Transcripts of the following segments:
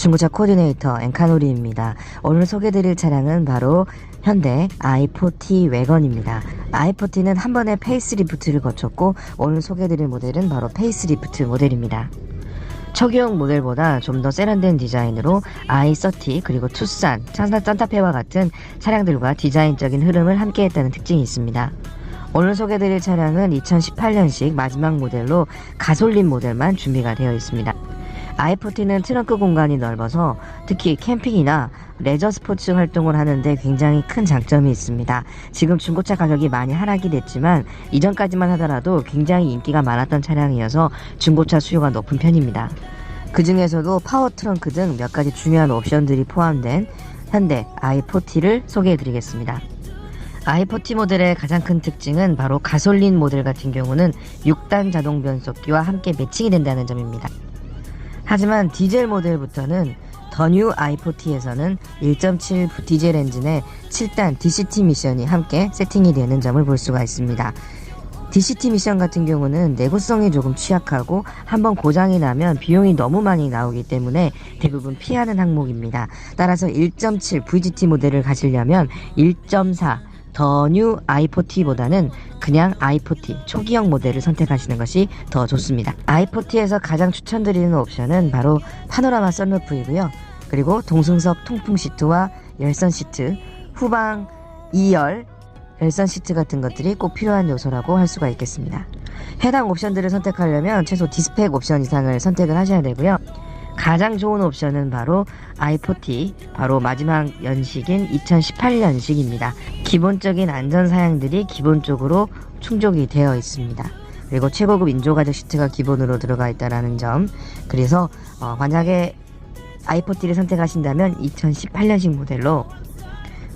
중고차 코디네이터 엔카노리입니다. 오늘 소개드릴 차량은 바로 현대 i40 웨건입니다. i40는 한 번에 페이스리프트를 거쳤고 오늘 소개드릴 모델은 바로 페이스리프트 모델입니다. 초기형 모델보다 좀 더 세련된 디자인으로 i30 그리고 투싼, 산타, 산타페와 같은 차량들과 디자인적인 흐름을 함께했다는 특징이 있습니다. 오늘 소개드릴 차량은 2018년식 마지막 모델로 가솔린 모델만 준비가 되어 있습니다. I40는 트렁크 공간이 넓어서 특히 캠핑이나 레저 스포츠 활동을 하는데 굉장히 큰 장점이 있습니다. 지금 중고차 가격이 많이 하락이 됐지만 이전까지만 하더라도 굉장히 인기가 많았던 차량이어서 중고차 수요가 높은 편입니다. 그 중에서도 파워 트렁크 등 몇 가지 중요한 옵션들이 포함된 현대 i40를 소개해 드리겠습니다. i40 모델의 가장 큰 특징은 바로 가솔린 모델 같은 경우는 6단 자동 변속기와 함께 매칭이 된다는 점입니다. 하지만 디젤 모델부터는 더뉴 i40에서는 1.7 디젤 엔진에 7단 DCT 미션이 함께 세팅이 되는 점을 볼 수가 있습니다. DCT 미션 같은 경우는 내구성이 조금 취약하고 한번 고장이 나면 비용이 너무 많이 나오기 때문에 대부분 피하는 항목입니다. 따라서 1.7 VGT 모델을 가시려면 1.4 더뉴 i40보다는 그냥 i40 초기형 모델을 선택하시는 것이 더 좋습니다. i40에서 가장 추천드리는 옵션은 바로 파노라마 썬루프이고요. 그리고 동승석 통풍 시트와 열선 시트, 후방 2열 열선 시트 같은 것들이 꼭 필요한 요소라고 할 수가 있겠습니다. 해당 옵션들을 선택하려면 최소 디스펙 옵션 이상을 선택을 하셔야 되고요. 가장 좋은 옵션은 바로 i40, 바로 마지막 연식인 2018년식입니다. 기본적인 안전 사양들이 기본적으로 충족이 되어 있습니다. 그리고 최고급 인조가죽 시트가 기본으로 들어가 있다는 점. 그래서 어, 만약에 i40를 선택하신다면 2018년식 모델로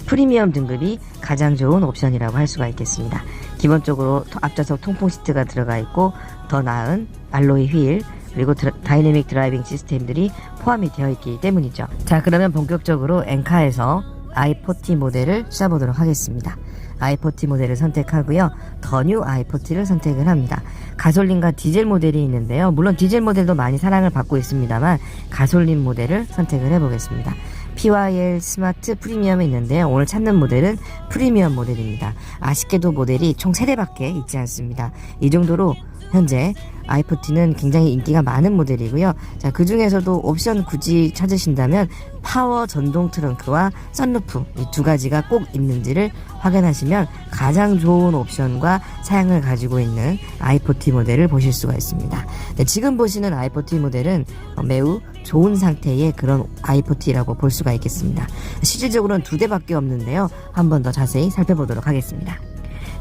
프리미엄 등급이 가장 좋은 옵션이라고 할 수가 있겠습니다. 기본적으로 앞좌석 통풍 시트가 들어가 있고 더 나은 알로이 휠 그리고 드라, 다이내믹 드라이빙 시스템들이 포함이 되어 있기 때문이죠. 자 그러면 본격적으로 엔카에서 i40 모델을 쏴보도록 하겠습니다. i40 모델을 선택하고요. 더뉴 i40를 선택을 합니다. 가솔린과 디젤 모델이 있는데요. 물론 디젤 모델도 많이 사랑을 받고 있습니다만 가솔린 모델을 선택을 해보겠습니다. PYL 스마트 프리미엄이 있는데요. 오늘 찾는 모델은 프리미엄 모델입니다. 아쉽게도 모델이 총 3대밖에 있지 않습니다. 이 정도로 현재 i40는 굉장히 인기가 많은 모델이고요. 자, 그 중에서도 옵션 굳이 찾으신다면 파워 전동 트렁크와 썬루프 이 두 가지가 꼭 있는지를 확인하시면 가장 좋은 옵션과 사양을 가지고 있는 i40 모델을 보실 수가 있습니다. 네, 지금 보시는 i40 모델은 어, 매우 좋은 상태의 그런 i40라고 볼 수가 있겠습니다. 실질적으로는 두 대밖에 없는데요. 한 번 더 자세히 살펴보도록 하겠습니다.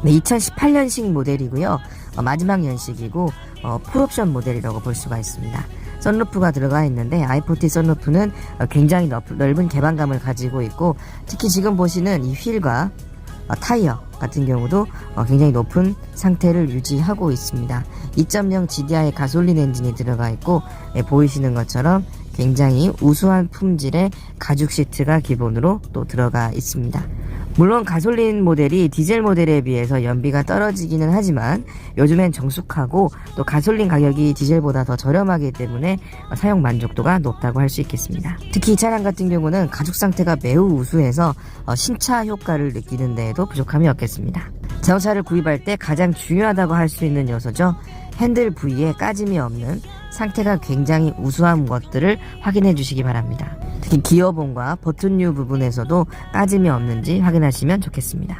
네, 2018년식 모델이고요. 어, 마지막 연식이고 어, 풀옵션 모델이라고 볼 수가 있습니다. 썬루프가 들어가 있는데 i40 썬루프는 어, 굉장히 넓, 넓은 개방감을 가지고 있고 특히 지금 보시는 이 휠과 어, 타이어 같은 경우도 어, 굉장히 높은 상태를 유지하고 있습니다. 2.0 GDI 가솔린 엔진이 들어가 있고 예, 보이시는 것처럼 굉장히 우수한 품질의 가죽 시트가 기본으로 또 들어가 있습니다. 물론 가솔린 모델이 디젤 모델에 비해서 연비가 떨어지기는 하지만 요즘엔 정숙하고 또 가솔린 가격이 디젤보다 더 저렴하기 때문에 사용 만족도가 높다고 할 수 있겠습니다. 특히 이 차량 같은 경우는 가죽 상태가 매우 우수해서 어, 신차 효과를 느끼는 데에도 부족함이 없겠습니다. 자동차를 구입할 때 가장 중요하다고 할 수 있는 요소죠. 핸들 부위에 까짐이 없는 상태가 굉장히 우수한 것들을 확인해 주시기 바랍니다. 특히 기어봉과 버튼류 부분에서도 까짐이 없는지 확인하시면 좋겠습니다.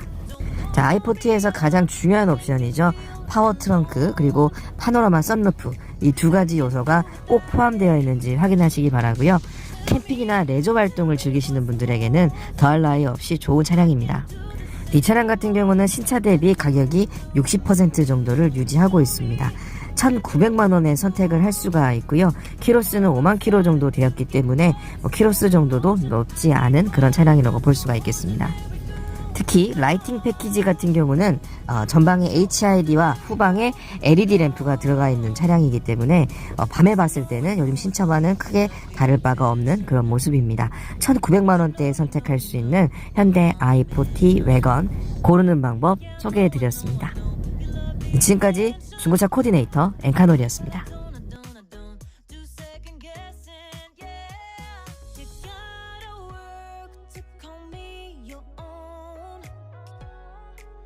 자, i40에서 가장 중요한 옵션이죠. 파워 트렁크 그리고 파노라마 썬루프 이 두 가지 요소가 꼭 포함되어 있는지 확인하시기 바라고요. 캠핑이나 레저 활동을 즐기시는 분들에게는 더할 나위 없이 좋은 차량입니다. 이 차량 같은 경우는 신차 대비 가격이 60% 정도를 유지하고 있습니다. 1,900만 원에 선택을 할 수가 있고요. 키로수는 5만 키로 정도 되었기 때문에 뭐 키로수 정도도 높지 않은 그런 차량이라고 볼 수가 있겠습니다. 특히 라이팅 패키지 같은 경우는 어, 전방에 HID와 후방에 LED 램프가 들어가 있는 차량이기 때문에 어, 밤에 봤을 때는 요즘 신차와는 크게 다를 바가 없는 그런 모습입니다. 1,900만 원대에 선택할 수 있는 현대 i40 웨건 고르는 방법 소개해 드렸습니다. 지금까지 중고차 코디네이터 엔카놀이었습니다.